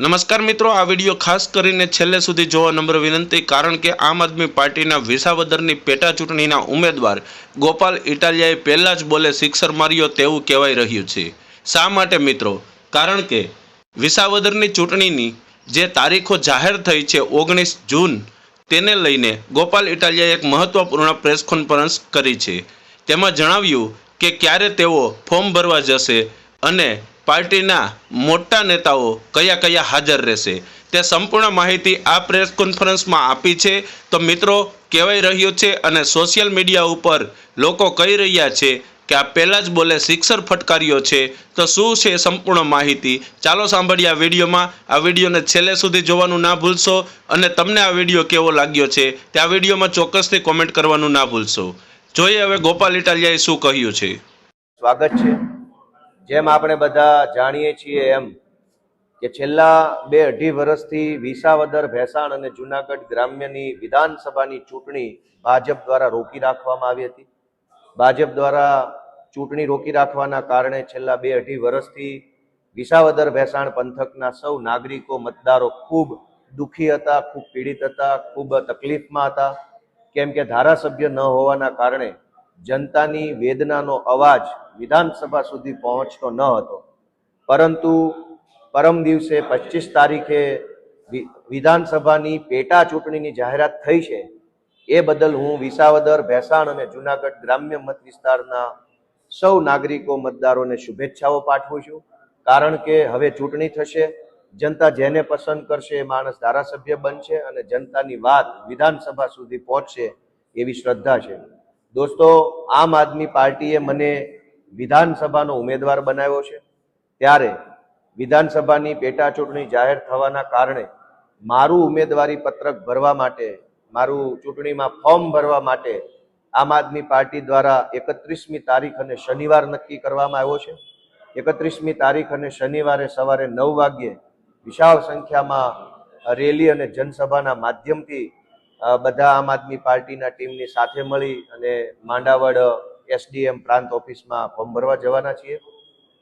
નમસ્કાર મિત્રો, આ વીડિયો ખાસ કરીને છેલ્લે સુધી જોવા નમ્ર વિનંતી, કારણ કે આમ આદમી પાર્ટીના વિસાવદરની પેટા ચૂંટણીના ઉમેદવાર ગોપાલ ઇટાલિયાએ પહેલાં જ બોલે, સિક્સર માર્યો તેવું કહેવાય રહ્યું છે. શા માટે મિત્રો? કારણ કે વિસાવદરની ચૂંટણીની જે તારીખો જાહેર થઈ છે ઓગણીસ જૂન, તેને લઈને ગોપાલ ઇટાલિયાએ એક મહત્વપૂર્ણ પ્રેસ કોન્ફરન્સ કરી છે. તેમાં જણાવ્યું કે ક્યારે તેઓ ફોર્મ ભરવા જશે અને પાર્ટીના મોટા નેતાઓ કયા કયા હાજર રહેશે તે સંપૂર્ણ માહિતી આ પ્રેસ કોન્ફરન્સમાં આપી છે. તો મિત્રો, કહેવાઈ રહ્યું છે અને સોશિયલ મીડિયા ઉપર લોકો કહી રહ્યા છે કે આ પહેલાં જ બોલે સિક્સર ફટકાર્યો છે. તો શું છે સંપૂર્ણ માહિતી? ચાલો સાંભળીએ આ વિડીયોમાં. આ વિડીયોને છેલ્લે સુધી જોવાનું ના ભૂલશો અને તમને આ વીડિયો કેવો લાગ્યો છે તે આ વિડીયોમાં ચોક્કસથી કોમેન્ટ કરવાનું ના ભૂલશો. જોઈએ હવે ગોપાલ ઇટાલિયાએ શું કહ્યું છે. સ્વાગત છે. જેમ આપણે બધા જાણીએ છીએ એમ કે છેલ્લા બે અઢી વર્ષથી વિસાવદર, ભેસાણ અને જુનાગઢ ગ્રામ્યની વિધાનસભાની ચૂંટણી ભાજપ દ્વારા રોકી રાખવામાં આવી હતી. ભાજપ દ્વારા ચૂંટણી રોકી રાખવાના કારણે છેલ્લા બે અઢી વર્ષથી વિસાવદર, ભેસાણ પંથકના સૌ નાગરિકો મતદારો ખૂબ દુઃખી હતા, ખૂબ પીડિત હતા, ખૂબ તકલીફમાં હતા. કેમ કે ધારાસભ્ય ન હોવાના કારણે જનતાની વેદનાનો અવાજ વિધાનસભા સુધી પહોંચતો ન હતો. પરંતુ પરમ દિવસે પચીસ તારીખે વિધાનસભાની પેટા ચૂંટણીની જાહેરાત થઈ છે. એ બદલ હું વિસાવદર, ભેસાણ અને જુનાગઢ ગ્રામ્ય મત વિસ્તારના સૌ નાગરિકો મતદારોને શુભેચ્છાઓ પાઠવું છું. કારણ કે હવે ચૂંટણી થશે, જનતા જેને પસંદ કરશે એ માણસ ધારાસભ્ય બનશે અને જનતાની વાત વિધાનસભા સુધી પહોંચશે એવી શ્રદ્ધા છે. દોસ્તો, આમ આદમી પાર્ટીએ મને વિધાનસભાનો ઉમેદવાર બનાવ્યો છે. ત્યારે વિધાનસભાની પેટા ચૂંટણી જાહેર થવાના કારણે મારું ઉમેદવારી પત્રક ભરવા માટે, મારું ચૂંટણીમાં ફોર્મ ભરવા માટે આમ આદમી પાર્ટી દ્વારા એકત્રીસમી તારીખ અને શનિવાર નક્કી કરવામાં આવ્યો છે. એકત્રીસમી તારીખ અને શનિવારે સવારે નવ વાગ્યે વિશાળ સંખ્યામાં રેલી અને જનસભાના માધ્યમથી બધા આમ આદમી પાર્ટીના ટીમની સાથે મળી અને માંડાવડ એસડીએમ પ્રાંત ઓફિસમાં ફોર્મ ભરવા જવાના છીએ.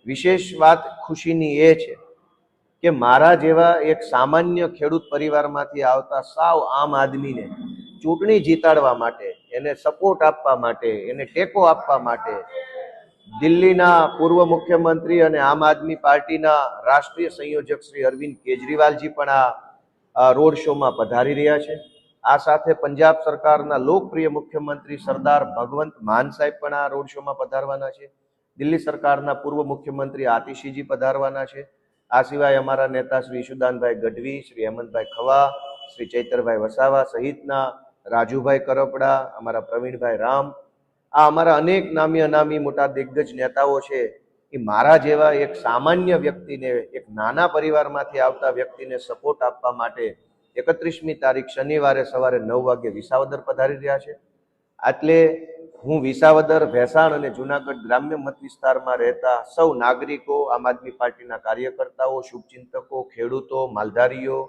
વિશેષ વાત ખુશીની એ છે કે મારા જેવા એક સામાન્ય ખેડૂત પરિવારમાંથી આવતા સાવ આમ આદમીને ચૂંટણી જીતાડવા માટે, એને સપોર્ટ આપવા માટે, એને ટેકો આપવા માટે દિલ્હીના પૂર્વ મુખ્યમંત્રી અને આમ આદમી પાર્ટીના રાષ્ટ્રીય સંયોજક શ્રી અરવિંદ કેજરીવાલજી પણ આ રોડ શોમાં પધારી રહ્યા છે. આ સાથે પંજાબ સરકારના લોકપ્રિય મુખ્યમંત્રી સરદાર ભગવંત માન સાહેબ પણ આ રોડ શોમાં પધારવાના છે. દિલ્હી સરકારના પૂર્વ મુખ્યમંત્રી આતિશીજી પધારવાના છે. આ સિવાય અમારા નેતા શ્રી ઈશુદાનભાઈ ગઢવી, શ્રી હેમંતભાઈ ખવા, શ્રી ચૈતરભાઈ વસાવા સહિતના રાજુભાઈ કરપડા, અમારા પ્રવીણભાઈ રામ, આ અમારા અનેક નામી અનામી મોટા દિગ્ગજ નેતાઓ છે. એ મારા જેવા એક સામાન્ય વ્યક્તિને, એક નાના પરિવારમાંથી આવતા વ્યક્તિને સપોર્ટ આપવા માટે એકત્રીસમી તારીખ શનિવારે સવારે નવ વાગે વિસાવદર પધારી રહ્યા છે. આટલે હું વિસાવદર, ભેસાણ અને જુનાગઢ ગ્રામ્ય મત વિસ્તારમાં રહેતા સૌ નાગરિકો, આમ આદમી પાર્ટીના કાર્યકર્તાઓ, શુભચિંતકો, ખેડૂતો, માલધારીઓ,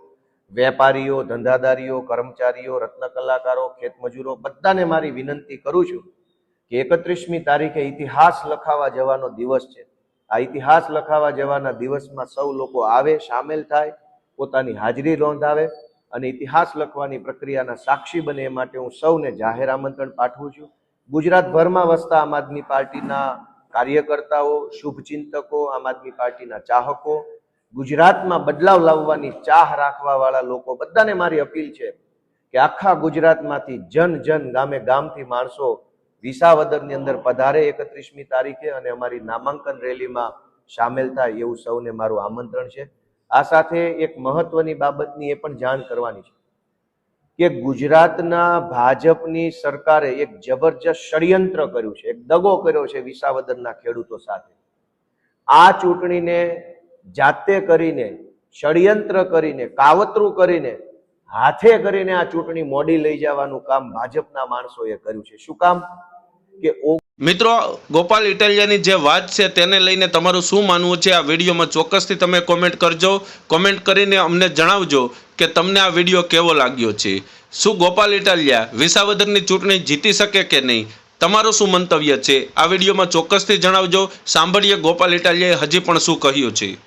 વેપારીઓ, ધંધાદારીઓ, કર્મચારીઓ, રત્ન કલાકારો ખેતમજૂરો બધાને મારી વિનંતી કરું છું કે એકત્રીસમી તારીખે ઇતિહાસ લખાવા જવાનો દિવસ છે. આ ઇતિહાસ લખાવા જવાના દિવસમાં સૌ લોકો આવે, સામેલ થાય, પોતાની હાજરી નોંધાવે અને ઇતિહાસ લખવાની પ્રક્રિયાના સાક્ષી બને એ માટે હું સૌને જાહેર આમંત્રણ પાઠવું છું. ગુજરાતભરમાં વસતા આમ આદમી પાર્ટીના કાર્યકર્તાઓ, શુભચિંતકો, આમ આદમી પાર્ટીના ચાહકો, ગુજરાતમાં બદલાવ લાવવાની ચાહ રાખવાવાળા લોકો, બધાને મારી અપીલ છે કે આખા ગુજરાતમાંથી જન જન ગામે ગામથી માણસો વિસાવદરની અંદર પધારે એકત્રીસમી તારીખે અને અમારી નામાંકન રેલીમાં સામેલ થાય એવું સૌને મારું આમંત્રણ છે. આ સાથે એક મહત્વની બાબતની એ પણ જાણ કરવાની છે કે ગુજરાતના ભાજપની સરકારે એક જબરજસ્ત ષડયંત્ર કર્યું છે, એક દગો કર્યો છે વિસાવદરના ખેડૂતો સાથે. આ ચૂંટણીને જાતે કરીને, ષડયંત્ર કરીને, કાવતરું કરીને, હાથે કરીને આ ચૂંટણી મોડી લઈ જવાનું કામ ભાજપના માણસોએ કર્યું છે. શું કામ? કે મિત્રો, ગોપાલ ઇટાલિયાની જે વાત છે તેને લઈને તમારું શું માનવું છે? આ વિડીયોમાં ચોક્કસથી તમે કોમેન્ટ કરજો. કોમેન્ટ કરીને અમને જણાવજો કે તમને આ વીડિયો કેવો લાગ્યો છે. શું ગોપાલ ઇટાલિયા વિસાવદરની ચૂંટણી જીતી શકે કે નહીં? તમારું શું મંતવ્ય છે? આ વિડીયોમાં ચોક્કસથી જણાવજો. સાંભળીએ ગોપાલ ઇટાલિયાએ હજી પણ શું કહ્યું છે.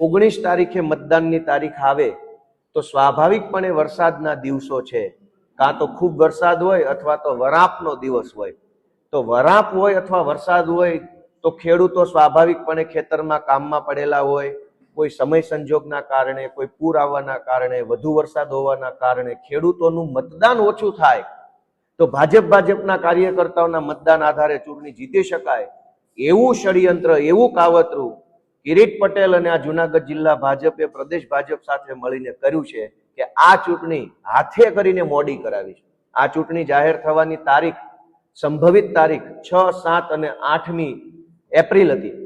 ઓગણીસ તારીખે મતદાનની તારીખ આવે તો સ્વાભાવિકપણે વરસાદના દિવસો છે. કાં તો ખૂબ વરસાદ હોય અથવા તો વરાપનો દિવસ હોય. તો વરાપ હોય અથવા વરસાદ હોય, તો ખેડૂતો સ્વાભાવિકપણે ખેતરમાં કામમાં પડેલા હોય. કોઈ સમય સંજોગના કારણે, કોઈ પૂર આવવાના કારણે, વધુ વરસાદ હોવાના કારણે ખેડૂતોનું મતદાન ઓછું થાય. તો ભાજપ ભાજપના કાર્યકર્તાઓના મતદાન આધારે ચૂંટણી જીતી શકાય. એવું ષડયંત્ર, એવું કાવતરું કિરીટ પટેલ અને આ જુનાગઢ જિલ્લા ભાજપે પ્રદેશ ભાજપ સાથે મળીને કર્યું છે કે આ ચૂંટણી હાથે કરીને મોડી કરાવી છે. આ ચૂંટણી જાહેર થવાની તારીખ સંભવિત તારીખ છ, સાત અને આઠમી એપ્રિલ હતી.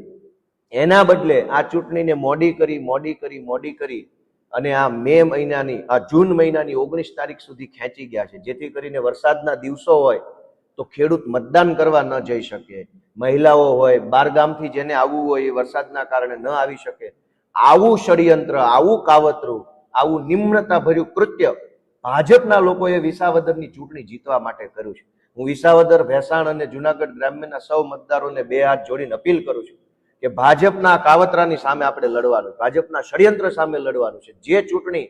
એના બદલે આ ચૂંટણીને મોડી કરી મોડી કરી મોડી કરી અને આ મે મહિનાની, આ જૂન મહિનાની ઓગણીસ તારીખ સુધી ખેંચી ગયા છે. જેથી કરીને વરસાદના દિવસો હોય તો ખેડૂત મતદાન કરવા ન જઈ શકે. મહિલાઓ હોય, બારગામથી જેને આવવું હોય એ વરસાદના કારણે ન આવી શકે. આવું ષડયંત્ર, આવું કાવતરું, આવું નિમ્નતા ભર્યું કૃત્ય ભાજપના લોકોએ વિસાવદરની ચૂંટણી જીતવા માટે કર્યું છે. હું વિસાવદર ભેસાણ અને જુનાગઢ ગ્રામ્યના સૌ મતદારોને બે હાથ જોડીને અપીલ કરું છું કે ભાજપના કાવતરાની સામે આપણે લડવાનું, ભાજપના ષડયંત્ર સામે લડવાનું છે. જે ચૂંટણી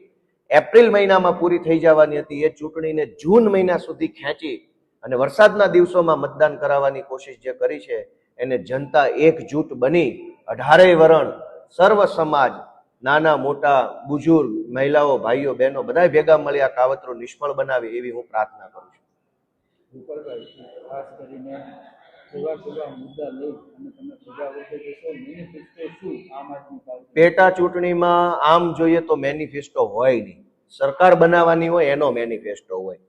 એપ્રિલ મહિનામાં પૂરી થઈ જવાની હતી, એ ચૂંટણીને જૂન મહિના સુધી ખેંચી અને વરસાદના દિવસોમાં મતદાન કરાવવાની કોશિશ જે કરી છે, એને જનતા એકજૂટ બની. અઢારેય વરણ સર્વ સમાજ, નાના, મોટા બુજુર્ગ મહિલાઓ, ભાઈઓ, બહેનો બધા ભેગા મળી આ કાવતરો નિષ્ફળ બનાવે એવી હું પ્રાર્થના કરું ગોપાલભાઈ ખાસ કરીને પેટા ચૂંટણીમાં આમ જોઈએ તો મેનિફેસ્ટો હોય નહીં. સરકાર બનાવવાની હોય એનો મેનિફેસ્ટો હોય.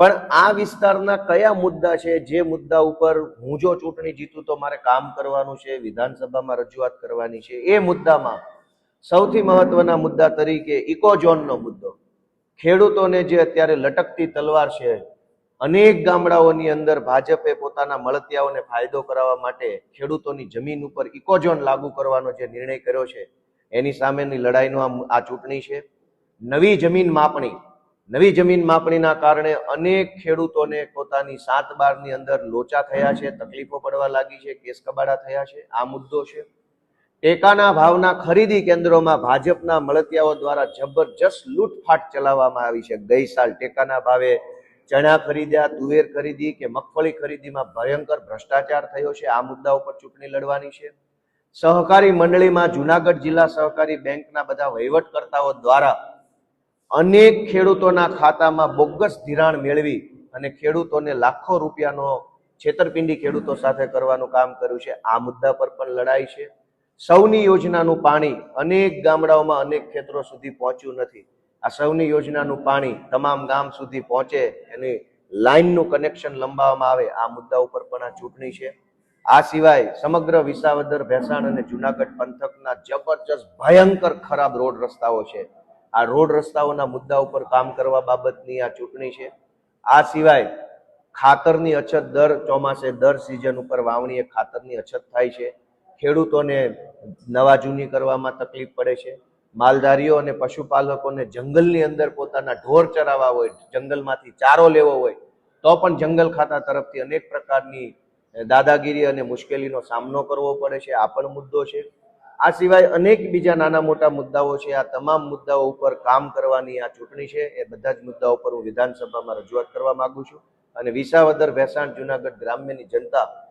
પણ આ વિસ્તારના કયા મુદ્દા છે? જે મુદ્દા ઉપર હું જો ચૂંટણી જીતું તો મારે કામ કરવાનું છે, વિધાનસભામાં રજૂઆત કરવાની છે, એ મુદ્દામાં સૌથી મહત્વના મુદ્દા તરીકે ઇકોઝોનનો મુદ્દો. ખેડૂતોને જે અત્યારે લટકતી તલવાર છે અનેક ગામડાઓની અંદર ભાજપે પોતાના મળતિયાઓને ફાયદો કરાવવા માટે ખેડૂતોની જમીન ઉપર ઇકોઝોન લાગુ કરવાનો જે નિર્ણય કર્યો છે, એની સામેની લડાઈનો આ ચૂંટણી છે. નવી જમીન માપણી, નવી જમીન માપણીના કારણે અનેક ખેડૂતોને પોતાની સાત બારની અંદર લોચા થયા છે, તકલીફો પડવા લાગી છે, કેસ કબાડા થયા છે, આ મુદ્દો છે. ટેકાના ભાવના ખરીદી કેન્દ્રોમાં ભાજપના મળતિયાઓ દ્વારા જબરજસ્ત લૂંટફાટ ચલાવવામાં આવી છે. ગઈ સાલ ટેકાના ભાવે ચણા ખરીદ્યા, તુવેર ખરીદી કે મગફળી ખરીદીમાં ભયંકર ભ્રષ્ટાચાર થયો છે? આ મુદ્દા ઉપર ચૂંટણી લડવાની છે. સહકારી મંડળીમાં જુનાગઢ જિલ્લા સહકારી બેંકના બધા વહીવટકર્તાઓ દ્વારા અનેક ખેડૂતોના ખાતામાં બોગસ ધિરાણ મેળવી અને ખેડૂતોને લાખો રૂપિયાનો છેતરપિંડી ખેડૂતો સાથે કરવાનું કામ કર્યું છે. આ મુદ્દા પર પણ લડાઈ છે. સૌની યોજનાનું પાણી અનેક ગામડાઓમાં અનેક ખેતરો સુધી પહોંચ્યું નથી. આ સૌની યોજનાનું પાણી તમામ ગામ સુધી પહોંચે, એની લાઇનનું કનેક્શન લંબાવવામાં આવે, આ મુદ્દા ઉપર પણ આ ચૂંટણી છે. આ સિવાય સમગ્ર વિસાવદર, ભેસાણ અને જુનાગઢ પંથકના જબરજસ્ત, ભયંકર ખરાબ રોડ રસ્તાઓ છે. આ રોડ રસ્તાઓના મુદ્દા ઉપર કામ કરવા બાબતની આ ચૂંટણી છે. આ સિવાય ખાતરની અછત દર, ચોમાસે દર સિઝન ઉપર વાવણીએ ખાતરની અછત થાય છે. ખેડૂતોને નવા જૂની કરવામાં તકલીફ પડે છે. માલધારીઓ અને પશુપાલકોને જંગલની અંદર પોતાના ઢોર ચરાવવા હોય, જંગલમાંથી ચારો લેવો હોય, તો પણ જંગલ ખાતા તરફથી અનેક પ્રકારની દાદાગીરી અને મુશ્કેલીનો સામનો કરવો પડે છે. આ પણ મુદ્દો છે. આ સિવાય અનેક બીજા નાના મોટા મુદ્દાઓ છે. આ તમામ મુદ્દાઓ ઉપર કામ કરવાની આ ચૂંટણી છે. એ બધા જ મુદ્દાઓ પર હું વિધાનસભામાં રજૂઆત કરવા માગું છું. અને વિસાવદર ભેસાણ જુનાગઢ ગ્રામ્યની જનતા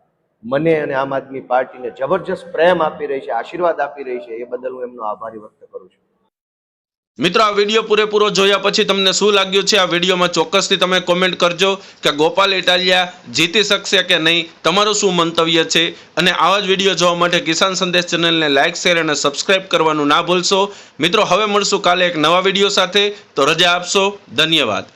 મને અને આમ આદમી પાર્ટીને જબરજસ્ત પ્રેમ આપી રહી છે, આશીર્વાદ આપી રહી છે, એ બદલ હું એમનો આભારી વ્યક્ત કરું છું. મિત્રો, આ વીડિયો પૂરેપૂરો જોયા પછી તમને શું લાગ્યું છે? આ વિડીયોમાં ચોક્કસથી તમે કોમેન્ટ કરજો કે ગોપાલ ઇટાલિયા જીતી શકશે કે નહીં? તમારું શું મંતવ્ય છે? અને આવા જ વીડિયો જોવા માટે કિસાન સંદેશ ચેનલને લાઇક શેર અને સબસ્ક્રાઇબ કરવાનું ના ભૂલશો. મિત્રો, હવે મળશું કાલે એક નવા વીડિયો સાથે. તો રજા આપશો. ધન્યવાદ.